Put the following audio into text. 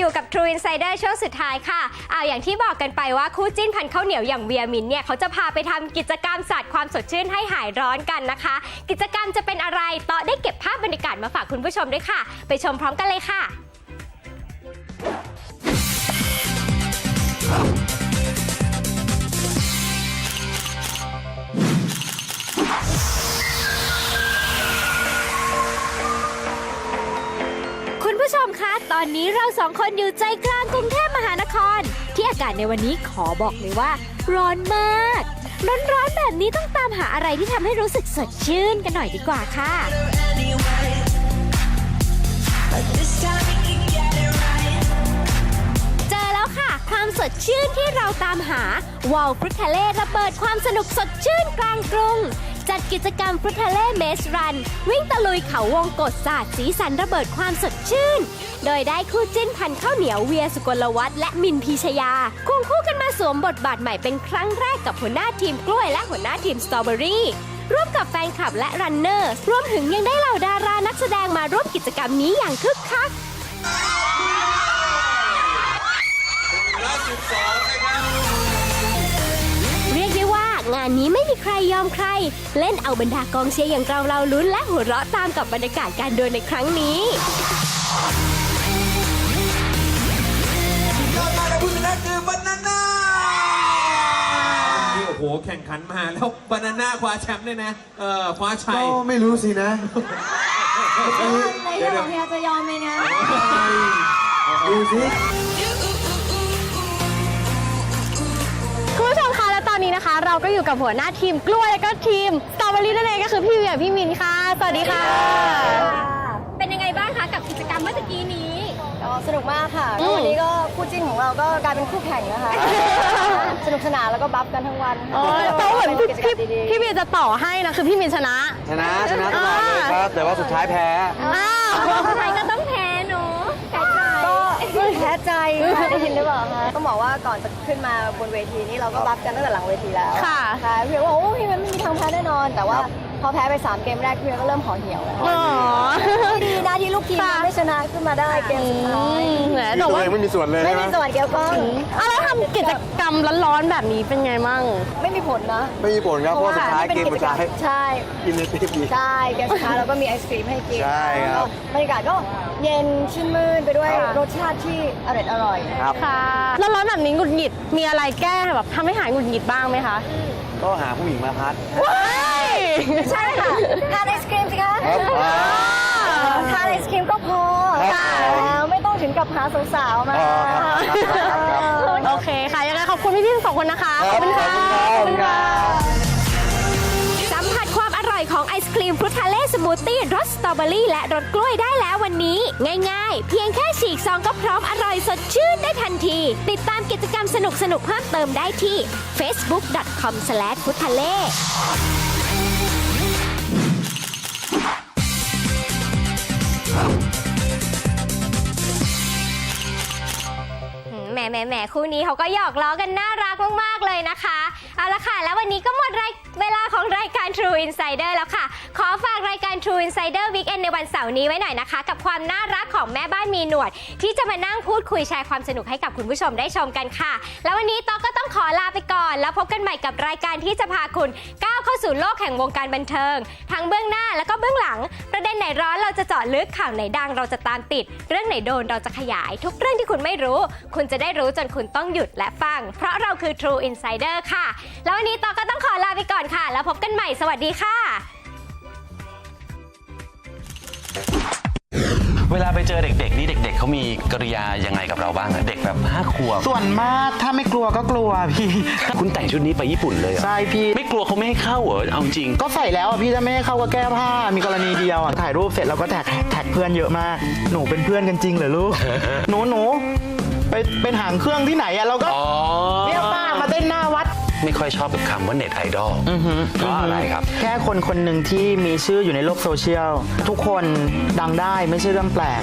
อยู่กับ True Insider ช่วงสุดท้ายค่ะเอาอย่างที่บอกกันไปว่าคู่จิ้นพันข้าวเหนียวอย่างเวียมินเนี่ยเขาจะพาไปทำกิจกรรมศาสตว์ความสดชื่นให้หายร้อนกันนะคะ กิจกรรมจะเป็นอะไรต่อได้เก็บภาพบรรยากาศมาฝากคุณผู้ชมด้วยค่ะ ไปชมพร้อมกันเลยค่ะ อนนี้เราสองคนอยู่ใจกลางกรุงเทพมหานคร ที่อากาศในวันนี้ขอบอกเลยว่า ร้อนมาก ร้อนๆแบบนี้ต้องตามหาอะไรที่ทำให้รู้สึกสดชื่นกันหน่อยดีกว่าค่ะ เจอแล้วค่ะ ความสดชื่นที่เราตามหาวอลฟรุตทะเลระเบิดความสนุกสดชื่นกลางกรุง จัดกิจกรรมฟรุตทะเลเมสรัน วิ่งตะลุยเขาวงกฏศาสตร์สีสันระเบิดความสดชื่น โดยได้คู่จิ้นพันข้าวเหนียวเวียสุกลวัฒน์และมินพีชยาควงคู่กันมาสวมบทบาทใหม่เป็นครั้งแรกกับหัวหน้าทีมกล้วยและหัวหน้าทีมสตรอเบอรี่ร่วมกับแฟนคลับและรันเนอร์รวมถึงยังได้เหล่าดารานักแสดงมาร่วมกิจกรรมนี้อย่างคึกคักางานนี้ไม่มีใครยอมใคร เล่นเอาบรรดากองเชียร์อย่างเราเราลุ้นและหัวเราะตามกับบรรยากาศการดวลในครั้งนี้ ยอดมากและผู้ชนะคือบานาน่านี่โอ้โหแข่งขันมาแล้วบานาน่าคว้าแชมป์ด้วยนะเออคว้าชัย ก็ไม่รู้สินะในเรื่องของเฮียจะยอมไหมนะดูสิ เราก็อยู่กับหัวหน้าทีมกล้วยแล้วก็ทีมสตรอเบอรี่นั่นเองก็คือพี่เวียพี่มินค่ะ สวัสดีค่ะ เป็นยังไงบ้างคะกับกิจกรรมเมื่อตะกี้นี้ ก็สนุกมากค่ะอืก็มวันนี้ก็คู่จิ้นของเราก็กลายเป็นคู่แข่งนะคะ สนุกสนานแล้วก็บัฟกันทั้งวันอ๋อแต่ว่าเหมือนพี่ป็กิจกรพี่รมดีๆพี่เวียจะต่อให้นะคือพี่มินชนะ ชนะชนะตลอดเลยครับ แต่ว่าสุดท้ายแพ้ อ้าว สุดท้ายก็ต้องแพ้เนาะแพ้ใจ ก็ แพ้ใจค่ะได้ยินหรือเปล่าคะต้องบอกว่าก่อนจะขึ้นมาบนเวทีนี้เราก็บัฟกันตั้งแต่หลังเวทีแล้วค่ะใช่พี่เวียว่าโอ้พี่มันไม่มีทางแพ้แน่นอน แต่ว่าพอแพ้ไป 3 เกมแรกพี่เวียก็เริ่มห่อเหี่ยวแล้วอ๋อ ดีนะที่ลูกทีมค่ะ ไม่ชนะขึ้นมาได้เกมสุดท้ายแหมที่แต่ตัวว่าเองไม่มีส่วนเลยไม่ใช่ไหมมีส่วนเกี่ยวข้องอะแล้วทำกิ จกรรมร้อนๆแบบนี้เป็นไงมั่ง ไม่มีผลนะไม่มีผลครับเพราะว่าสุดท้ายเกมสุดท้ายใช่กินในทีมดี ใช่เกมสุดท้ายเราก็มีไอศครีมให้กินใช่ครับบรรยากาศก็เย็นชื่นมื่นไปด้วยครับ รสชาติที่อร่อยอร่อยครับ ค่ะร้อนๆแบบนี้หงุดหงิดมีอะไรแก้แบบทำให้หายหงุดหงิดบ้างไหมคะก็หาผู้หญิงมาพัดว้ายใช่ค่ะทานไอศครีมสิคะครับอ่าทานไอศครีมก็พอครับ แล้วไม่ต้องถึงกับหาสาวๆมา อ๋อครับครับครับโอเค ค่ะยังไงขอบคุณพี่ๆทั้งสองคนนะคะ ขอบคุณค่ะ ขอบคุณครับสัมผัสความอร่อยของไอศครีมฟรุตทาเล่สมูทตี้รสสตรอเบอรี่และรสกล้วยได้แล้ววันนี้ ง่ายๆ เพียงแค่ฉีกซองก็พร้อมอร่อยสดชื่นได้ทันที ติดตามกิจกรรมสนุกๆเพิ่มเติมได้ที่ facebook.com f r u t a l e แหม แหมแหมคู่นี้เขาก็หยอกล้อกันน่ารักมากๆเลยนะคะ เอาละค่ะ แล้ววันนี้ก็หมดรเวลาของรายการ True Insider แล้วค่ะ ขอฝากรายการ True Insider Weekend ในวันเสาร์นี้ไว้หน่อยนะคะ กับความน่ารักของแม่บ้านมีหนวด ที่จะมานั่งพูดคุยแชร์ความสนุกให้กับคุณผู้ชมได้ชมกันค่ะ แล้ววันนี้ต๊อกก็ต้องขอลาไปก่อน แล้วพบกันใหม่กับรายการที่จะพาคุณก้าวเข้าสู่โลกแห่งวงการบันเทิง ทั้งเบื้องหน้าแล้วก็เบื้องหลัง ประเด็นไหนร้อนเราจะเจาะลึกข่าวไหนดังเราจะตามติด เรื่องไหนโดนเราจะขยาย ทุกเรื่องที่คุณไม่รู้ คุณจะได้รู้จนคุณต้องหยุดและฟัง เพราะเราคือ True Insider ค่ะ แล้ววันนี้ต๊อกก็ต้องขอลาไปก่อนค่ะ แล้วพบกันใหม่สวัสดีค่ะ เวลาไปเจอเด็ก ๆ นี่เด็ก ๆเขามีกริยายังไงกับเราบ้างอะเด็กแบบห้าขวบส่วนมากถ้าไม่กลัวก็กลัวพี่ คุณแต่งชุดนี้ไปญี่ปุ่นเลยเหรอใช่พี่ ไม่กลัวเขาไม่ให้เข้าเหรอเอาจริง ก็ใส่แล้วอะพี่ถ้าไม่ให้เข้าก็แก้ผ้า มีกรณีเดียวอะถ่ายรูปเสร็จเราก็แท็กแท็กเพื่อนเยอะมาก หนูเป็นเพื่อนกันจริงเหรอลูก หนูหนูไปเป็นหางเครื่องที่ไหนอะเราก็ อ๋อเรีย ไม่ค่อยชอบกับคำว่าเน็ตไอดอลเพราะอะไรครับ แค่คนคนหนึ่งที่มีชื่ออยู่ในโลกโซเชียล ทุกคนดังได้ไม่ใช่เรื่องแปลก